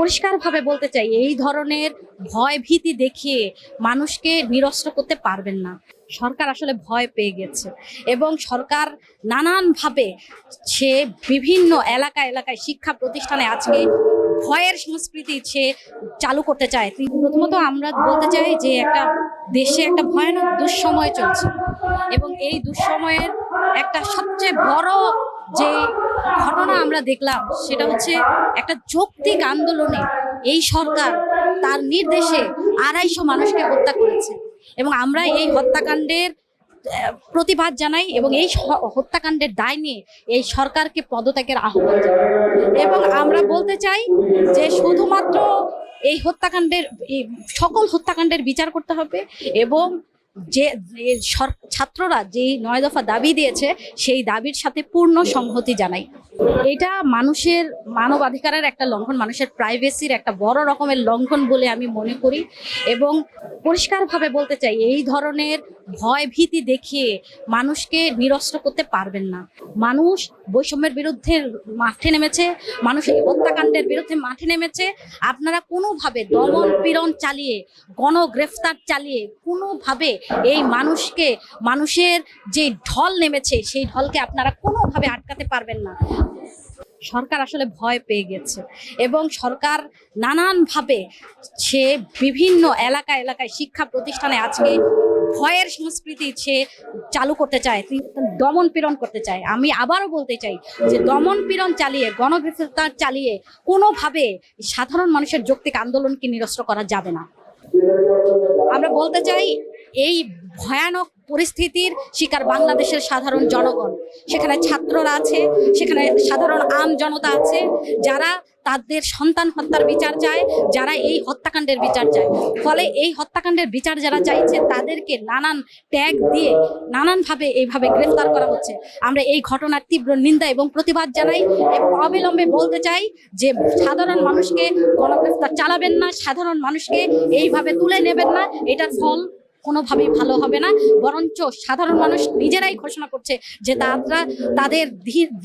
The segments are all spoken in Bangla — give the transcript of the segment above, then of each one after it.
পরিষ্কারভাবে বলতে চাই, এই ধরনের ভয় ভীতি দেখিয়ে মানুষকে নিরস্ত্র করতে পারবেন না। সরকার আসলে ভয় পেয়ে গেছে এবং সরকার নানানভাবে সে বিভিন্ন এলাকা এলাকায় শিক্ষা প্রতিষ্ঠানে আজকে ভয়ের সংস্কৃতি সে চালু করতে চায়। প্রথমত আমরা বলতে চাই যে একটা দেশে একটা ভয়ানক দুঃসময় চলছে এবং এই দুঃসময়ের একটা সবচেয়ে বড় যে ঘটনা আমরা দেখলাম, সেটা হচ্ছে একটা যৌক্তিক আন্দোলনে এই সরকার তার নির্দেশে আড়াইশো মানুষকে হত্যা করেছে। এবং আমরা এই হত্যাকাণ্ডের প্রতিবাদ জানাই এবং এই হত্যাকাণ্ডের দায় নিয়ে এই সরকারকে পদত্যাগের আহ্বান জানাই। এবং আমরা বলতে চাই যে শুধুমাত্র এই হত্যাকাণ্ডের সকল হত্যাকাণ্ডের বিচার করতে হবে এবং যে ছাত্ররা যে নয় দফা দাবি দিয়েছে, সেই দাবির সাথে পূর্ণ সংহতি জানাই। এটা মানুষের মানবাধিকারের একটা লঙ্ঘন, মানুষের প্রাইভেসির একটা বড় রকমের লঙ্ঘন বলে আমি মনে করি এবং পরিষ্কারভাবে বলতে চাই, এই ধরনের ভয় ভীতি দেখিয়ে মানুষকে নিরস্ত্র করতে পারবেন না। মানুষ বৈষম্যের বিরুদ্ধে মাঠে নেমেছে মানুষ হত্যাকাণ্ডের বিরুদ্ধে মাঠে নেমেছে, আপনারা কোনোভাবে দমন পীড়ন চালিয়ে, গণগ্রেফতার চালিয়ে কোনোভাবে এই মানুষকে, মানুষের যে ঢল নেমেছে, সেই ঢলকে আপনারা কোনোভাবে আটকাতে পারবেন না। সরকার আসলে ভয় পেয়ে গেছে এবং সরকার নানানভাবে সে বিভিন্ন এলাকা, এলাকায় শিক্ষা প্রতিষ্ঠানে আজকে ভয়ের সংস্কৃতি সে চালু করতে চায় দমন পীড়ন করতে চায়। আমি আবারও বলতে চাই যে দমন পীড়ন চালিয়ে গণগ্রেফতার চালিয়ে কোনোভাবে সাধারণ মানুষের যৌক্তিক আন্দোলনকে নিরস্ত্র করা যাবে না। আমরা বলতে চাই এই ভয়ানক পরিস্থিতির শিকার বাংলাদেশের সাধারণ জনগণ। সেখানে ছাত্ররা আছে, সেখানে সাধারণ আম জনতা আছে, যারা তাদের সন্তান হত্যার বিচার চায়, যারা এই হত্যাকাণ্ডের বিচার চায়। ফলে এই হত্যাকাণ্ডের বিচার যারা চাইছে, তাদেরকে নানান ট্যাগ দিয়ে নানানভাবে এইভাবে গ্রেফতার করা হচ্ছে। আমরা এই ঘটনার তীব্র নিন্দা এবং প্রতিবাদ জানাই এবং অবিলম্বে বলতে চাই যে, সাধারণ মানুষকে গণগ্রেফতার চালাবেন না, সাধারণ মানুষকে এইভাবে তুলে নেবেন না, এটার ফল কোনোভাবেই ভালো হবে না। বরঞ্চ সাধারণ মানুষ নিজেরাই ঘোষণা করছে যে তারা তাদের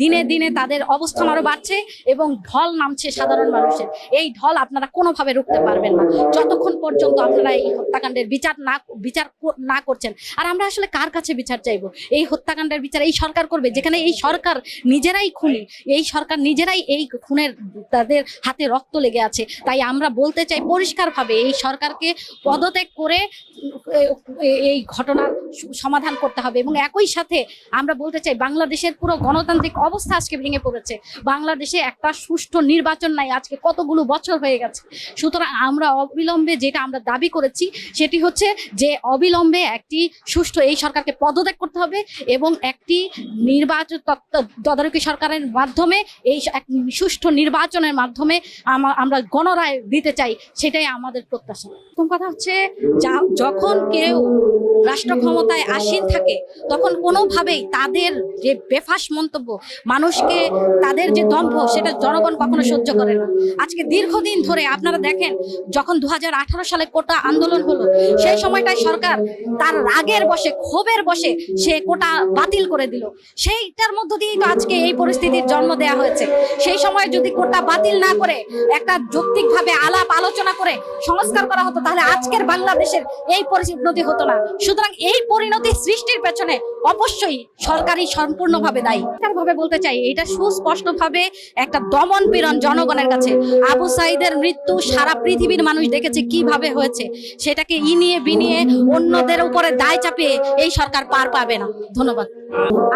দিনে দিনে তাদের অবস্থান আরও বাড়ছে এবং ঢল নামছে সাধারণ মানুষের। এই ঢল আপনারা কোনোভাবে রুখতে পারবেন না। যতক্ষণ পর্যন্ত আপনারা এই হত্যাকাণ্ডের বিচার না বিচার না করছেন। আর আমরা আসলে কার কাছে বিচার চাইব? এই হত্যাকাণ্ডের বিচার এই সরকার করবে। যেখানে এই সরকার নিজেরাই খুনি, এই সরকার নিজেরাই এই খুনের তাদের হাতে রক্ত লেগে আছে। তাই আমরা বলতে চাই পরিষ্কারভাবে এই সরকারকে পদত্যাগ করে এই ঘটনার সমাধান করতে হবে এবং একই সাথে আমরা বলতে চাই, বাংলাদেশের পুরো গণতান্ত্রিক অবস্থা আজকে ভেঙে পড়েছে। বাংলাদেশে একটা সুষ্ঠু নির্বাচন নাই, আজকে কতগুলো বছর হয়ে গেছে। সুতরাং আমরা অবিলম্বে যেটা আমরা দাবি করেছি, সেটি হচ্ছে যে অবিলম্বে একটি সুষ্ঠু এই সরকারকে পদত্যাগ করতে হবে এবং একটি নির্বাচন তদারকি সরকারের মাধ্যমে এই এক সুষ্ঠু নির্বাচনের মাধ্যমে আমরা গণরায় দিতে চাই, সেটাই আমাদের প্রত্যাশা। প্রথম কথা হচ্ছে যখন কেউ রাষ্ট্র ক্ষমতায় আসীন থাকে, তখন কোনোভাবেই তাদের যে বেফাস মন্তব্য, মানুষকে তাদের যে দম্ভ, সেটা জনগণ কখনো সহ্য করে না। আজকে দীর্ঘদিন ধরে আপনারা দেখেন, যখন দু সালে কোটা আন্দোলন হলো, সেই সময়টায় সরকার তার রাগের বসে ক্ষোভের বসে সে কোটা বাতিল করে দিল। সেইটার মধ্য দিয়েই তো আজকে এই পরিস্থিতির জন্ম দেয়া হয়েছে। সেই সময় যদি কোটা বাতিল না করে, একটা যৌক্তিকভাবে আলাপ আলোচনা করে সংস্কার করা হতো, তাহলে আজকের বাংলাদেশের এই পরিণতি হতো না। সুতরাং এই পরিণতি সৃষ্টির পেছনে অবশ্যই সরকারই সম্পূর্ণভাবে দায়ী। ভাবে বলতে চাই, এটা সুস্পষ্টভাবে একটা দমন পীড়ন জনগণের কাছে। আবু সাইদের মৃত্যু সারা পৃথিবীর মানুষ দেখেছে কীভাবে হয়েছে। সেটাকে ইনিয়ে বিনিয়ে অন্যদের উপরে দায় চাপিয়ে এই সরকার পার পাবে না। ধন্যবাদ।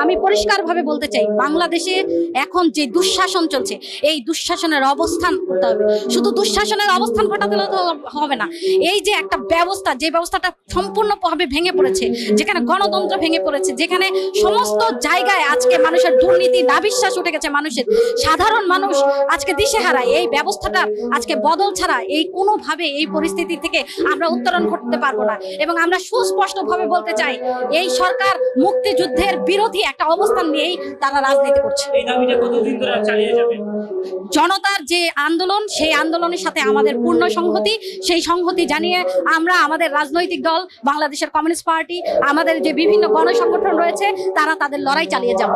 আমি পরিষ্কারভাবে বলতে চাই, বাংলাদেশে এখন যে দুঃশাসন চলছে, এই দুঃশাসনের অবস্থান করতে হবে। শুধু দুঃশাসনের অবস্থান ঘটাতে হবে না। এই যে একটা ব্যবস্থা, যে ব্যবস্থাটা সম্পূর্ণভাবে ভেঙে পড়েছে। যেখানে গণতন্ত্র ভেঙে পড়েছে যেখানে সমস্ত জায়গায় আজকে মানুষের দুর্নীতি নাবিশ্বাস উঠে গেছে মানুষের। সাধারণ মানুষ আজকে দিশেহারা এই ব্যবস্থাটা আজকে বদল ছাড়া এই কোনোভাবে এই পরিস্থিতি থেকে আমরা উত্তরণ করতে পারব না। এবং আমরা সুস্পষ্টভাবে বলতে চাই এই সরকার মুক্তিযুদ্ধের বিরোধী একটা অবস্থান নিয়েই তারা রাজনীতি করছে। জনতার যে আন্দোলন সেই আন্দোলনের সাথে আমাদের পূর্ণ সংহতি সেই সংহতি জানিয়ে আমরা আমাদের রাজনৈতিক দল বাংলাদেশের কমিউনিস্ট পার্টি আমাদের যে বিভিন্ন গণসংগঠন রয়েছে তারা তাদের লড়াই চালিয়ে যাব।